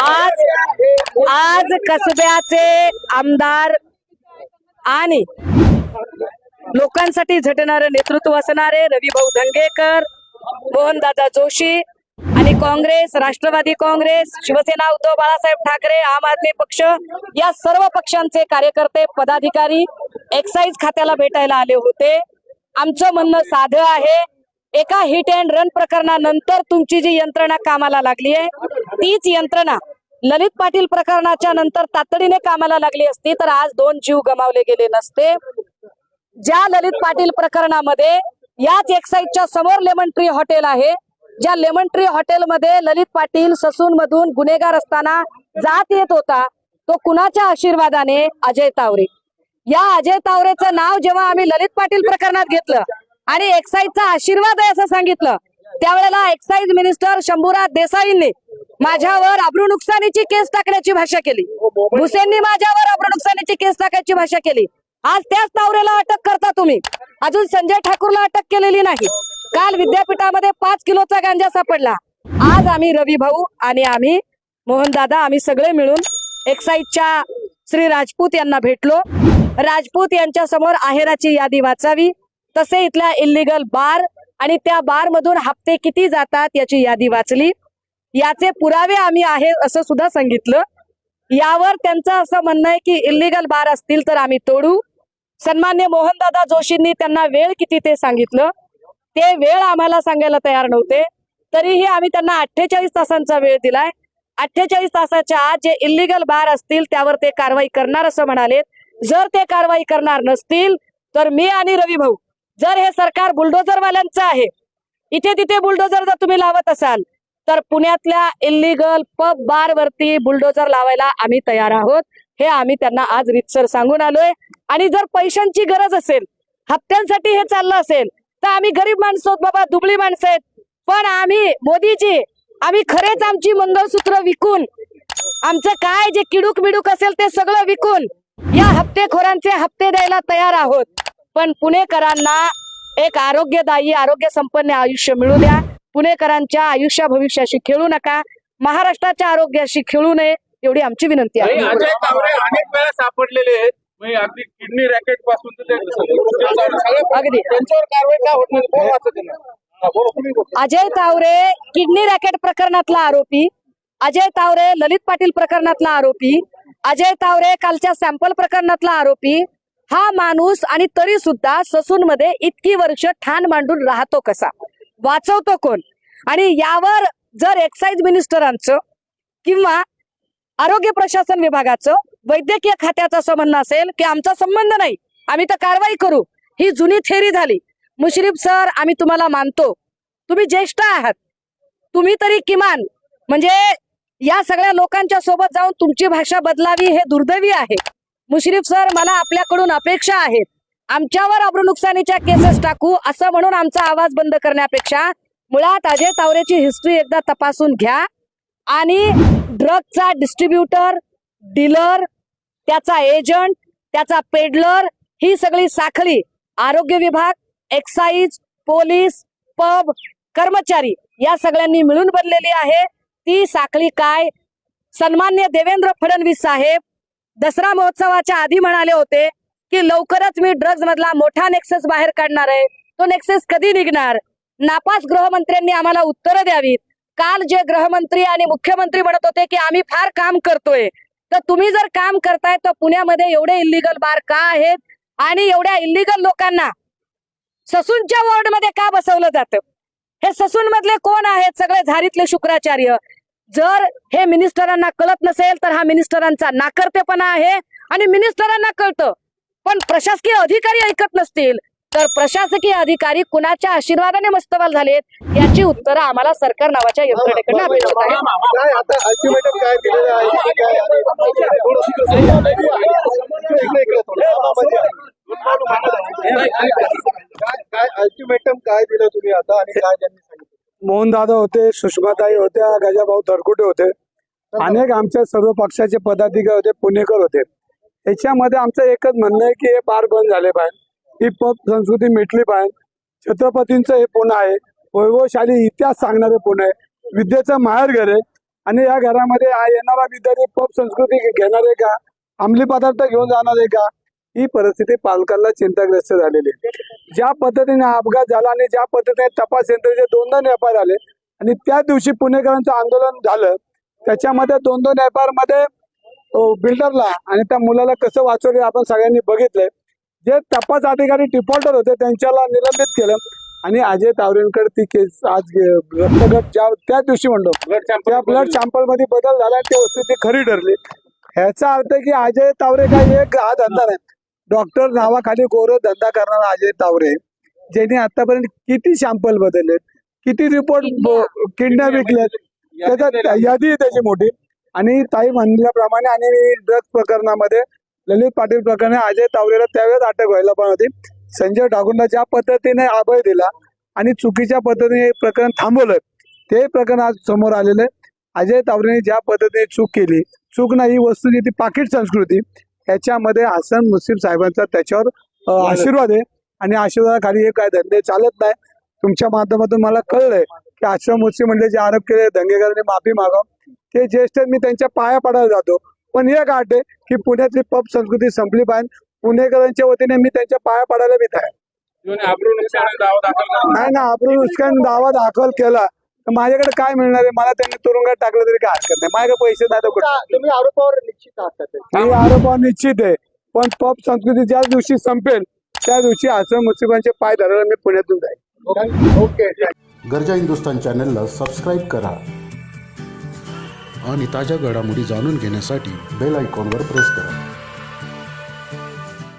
आज आज कसब्याचे आमदार आणि लोकांसाठी झटणारे नेतृत्व असणारे रविभाऊ धंगेकर मोहनदादा जोशी आणि काँग्रेस राष्ट्रवादी काँग्रेस शिवसेना उद्धव बाळासाहेब ठाकरे आम आदमी पक्ष या सर्व पक्षांचे कार्यकर्ते पदाधिकारी एक्साईज खात्याला भेटायला आले होते. आमचं म्हणणं साधं आहे एका हिट अँड रन प्रकरणानंतर तुमची जी यंत्रणा कामाला लागली आहे तीच यंत्रणा ललित पाटील प्रकरणाच्या नंतर तातडीने कामाला लागली असती तर आज दोन जीव गमावले गेले नसते. ज्या ललित पाटील प्रकरणामध्ये याच एक्साईजच्या समोर लेमन ट्री हॉटेल आहे. ज्या लेमन ट्री हॉटेलमध्ये ललित पाटील ससून मधून गुन्हेगार असताना जात येत होता तो कुणाच्या आशीर्वादाने? अजय तावरे. या अजय तावरेचं नाव जेव्हा आम्ही ललित पाटील प्रकरणात घेतलं आणि एक्साईजचा आशीर्वाद आहे असं सांगितलं. त्यावेळेला एक्साईज मिनिस्टर शंभूराज देसाईंनी माझ्यावर अब्रू नुकसानीची केस टाकण्याची भाषा केली. भुसेंनी माझ्यावर अब्रू नुकसानीची केस टाकायची भाषा केली. आज त्याच तावरेला अटक करता तुम्ही. अजून संजय ठाकूरला अटक केलेली नाही. काल विद्यापीठामध्ये पाच किलोचा गांजा सापडला. आज आम्ही रवी भाऊ आणि आम्ही मोहनदादा आम्ही सगळे मिळून एक्साईजच्या श्री राजपूत यांना भेटलो. राजपूत यांच्या समोर आहेराची यादी वाचावी. तसे इथल्या इल्लीगल बार आणि त्या बार मधून हप्ते किती जातात याची यादी वाचली. याचे पुरावे आम्ही आहे असं सुद्धा सांगितलं. यावर त्यांचं असं म्हणणं आहे की इल्लीगल बार असतील तर आम्ही तोडू. सन्मान्य मोहनदादा जोशींनी त्यांना वेळ किती ते सांगितलं. ते वेळ आम्हाला सांगायला तयार नव्हते. तरीही आम्ही त्यांना अठ्ठेचाळीस तासांचा वेळ दिलाय. अठ्ठेचाळीस तासाच्या आत जे इल्लीगल बार असतील त्यावर ते कारवाई करणार असं म्हणाले जर ते कारवाई करणार नसतील तर मी आणि रवी भाऊ जर हे सरकार बुलडोझरवाल्यांचं आहे इथे तिथे बुलडोझर जर तुम्ही लावत असाल तर पुण्यातल्या इल्लीगल पब बार वरती बुलडोझर लावायला आम्ही तयार आहोत. हे आम्ही त्यांना आज रितसर सांगून आलोय. आणि जर पैशांची गरज असेल हप्त्यांसाठी हे चाललं असेल तर आम्ही गरीब माणसं आहोत बाबा दुबळी माणसं आहेत. पण आम्ही मोदीजी आम्ही खरेच आमची मंगळसूत्र विकून आमचं काय जे किडूक मिडूक असेल ते सगळं विकून या हप्तेखोरांचे हप्ते द्यायला तयार आहोत. पण पुणेकरांना एक आरोग्यदायी आरोग्य संपन्न आयुष्य मिळू द्या. पुणेकरांच्या आयुष्या भविष्याशी खेळू नका. महाराष्ट्राच्या आरोग्याशी खेळू नये एवढी आमची विनंती आहे. अजय तावरे अनेक वेळा सापडलेले आहेत. अगदी किडनी रॅकेटपासून अगदी. त्यांच्यावर कारवाई का होत नाही. अजय तावरे किडनी रॅकेट प्रकरणातला आरोपी. अजय तावरे ललित पाटील प्रकरणातला आरोपी. अजय तावरे कालच्या सॅम्पल प्रकरणातला आरोपी. हा माणूस आणि तरी सुद्धा ससून मध्ये इतकी वर्ष ठाण मांडून राहतो कसा? वाचवतो कोण? आणि यावर जर एक्साईज मिनिस्टरांचं किंवा आरोग्य प्रशासन विभागाचं वैद्यकीय खात्याचा संबंध असेल की आमचा संबंध नाही आम्ही तर कारवाई करू. ही जुनी थेरी झाली. मुश्रीफ सर आम्ही तुम्हाला मानतो. तुम्ही ज्येष्ठ आहात. तुम्ही तरी किमान म्हणजे या सगळ्या लोकांच्या सोबत जाऊन तुमची भाषा बदलावी हे दुर्दैवी आहे. मुश्रीफ सर मला आपल्याकडून अपेक्षा आहेत. आमच्यावर अब्रुनुकसानीच्या केसेस टाकू असं म्हणून आमचा आवाज बंद करण्यापेक्षा मुळात अजय तावरेची हिस्ट्री एकदा तपासून घ्या. आणि ड्रगचा डिस्ट्रीब्युटर डीलर त्याचा एजंट त्याचा पेडलर ही सगळी साखळी आरोग्य विभाग एक्साईज पोलीस पब कर्मचारी या सगळ्यांनी मिळून बनलेली आहे. ती साखळी काय? सन्मान्य देवेंद्र फडणवीस साहेब दसरा महोत्सवाच्या आधी म्हणाले होते की लवकरच मी ड्रग्ज मधला मोठा नेक्सेस बाहेर काढणार आहे. तो नेक्सेस कधी निघणार? नापास गृहमंत्र्यांनी आम्हाला उत्तरं द्यावीत. काल जे गृहमंत्री आणि मुख्यमंत्री म्हणत होते की आम्ही फार काम करतोय. तर तुम्ही जर काम करताय तर पुण्यामध्ये एवढे इल्लीगल बार का आहेत? आणि एवढ्या इल्लीगल लोकांना ससूनच्या वॉर्डमध्ये का बसवलं जातं? हे ससून मधले कोण आहेत? सगळे झारीतले शुक्राचार्य. जर हे मिनिस्टरांना कळत नसेल तर हा मिनिस्टरांचा नाकर्तेपणा आहे. आणि मिनिस्टरांना कळतं. पण प्रशासकीय अधिकारी ऐकत नसतील तर प्रशासकीय अधिकारी कुणाच्या आशीर्वादाने मस्तवाल झालेत याची उत्तरं आम्हाला सरकार नावाच्या यंत्रणेकडनं अपेक्षित आहे काय आता अल्टिमेटम काय दिलेलं आहे की काय थोडंसं कसं- इकडे- इकडे थोडं. काय काय अल्टिमेटम काय दिलं तुम्ही आता आणि काय त्यांनी सांगितलं मोहनदादा होते सुषमाताई होत्या गजाभाऊ तरकुटे होते. अनेक आमच्या सर्व पक्षाचे पदाधिकारी होते पुणेकर होते. याच्यामध्ये आमचं एकच म्हणणं आहे की हे बार बंद झाले पाहिजे. ही पब संस्कृती मिटली पाहिजे. छत्रपतींचं हे पुणे आहे. वैभवशाली इतिहास सांगणारे पुणे आहे. विद्येचं माहेर घर आहे. आणि या घरामध्ये येणारा विद्यार्थी पप संस्कृती घेणार आहे का? अंमली पदार्थ घेऊन जाणार आहे का? ही परिस्थिती पालकांना चिंताग्रस्त झालेली आहे. ज्या पद्धतीने अपघात झाला आणि ज्या पद्धतीने तपास यंत्रणेचे दोन दोन आर आले आणि त्या दिवशी पुणेकरांचं आंदोलन झालं त्याच्यामध्ये दोन दोन आरमध्ये बिल्डरला आणि त्या मुलाला कसं वाचवले आपण सगळ्यांनी बघितलंय. जे तपास अधिकारी डिफॉल्टर होते त्यांच्याला निलंबित केलं आणि अजय तावरेंकडे ती केस आज रक्तगट ज्या त्या दिवशी म्हणलो. ब्लड त्या ब्लड सॅम्पलमध्ये बदल झाला आणि ती वस्तू ती खरी ठरली. ह्याचा अर्थ की अजय तावरे काही एक हा धंदा नाही डॉक्टर नावाखाली गोर धंदा करणारा अजय तावरे ज्यांनी आतापर्यंत किती सॅम्पल बदलले किती रिपोर्ट किडन्या विकल्यात. त्याच्यात यादी आहे त्याची मोठी. आणि ताई म्हणल्याप्रमाणे आणि ड्रग्ज प्रकरणामध्ये ललित पाटील प्रकरणी अजय तावरेला त्यावेळेस अटक व्हायला पण होती. संजय ठाकूरला ज्या पद्धतीने अभय दिला आणि चुकीच्या पद्धतीने हे प्रकरण थांबवलं ते प्रकरण आज समोर आलेलं आहे. अजय तावरेने ज्या पद्धतीने चूक केली चूक नाही ही वस्तू जी ती पाकिट संस्कृती. याच्यामध्ये हसन मुस्लिम साहेबांचा त्याच्यावर आशीर्वाद आहे. आणि आशीर्वादाखाली हे काय धंदे चालत नाही. तुमच्या माध्यमातून मला कळलंय की आश्रम मुस्लिम म्हणजे जे आरोप केले दंगेकरांनी माफी मागाव ते ज्येष्ठ मी त्यांच्या पाया पडायला जातो. पण एक आठ आहे की पुण्यातली पब संस्कृती संपली पाहिजे. पुणेकरांच्या वतीने मी त्यांच्या पाया पडायला मी करा. नाही ना आपण नुसकान दावा दाखल केला. तर माझ्याकडे काय मिळणार आहे? मला त्यांनी तुरुंगात टाकलं तरी काय हरकत नाही. माझ्याकडे पैसे नाही तर कुठं. तुम्ही आरोपावर निश्चित आहात मी आरोप निश्चित आहे. पण पब संस्कृती ज्या दिवशी संपेल त्या दिवशी आश्रम मुस्लिमांचे पाय धरायला मी पुण्यातून जाईल. ओके. गरजा हिंदुस्तान चॅनलला सबस्क्राईब करा. आणि ताज्या घडामोडी जाणून घेण्यासाठी बेल आयकॉनवर प्रेस करा.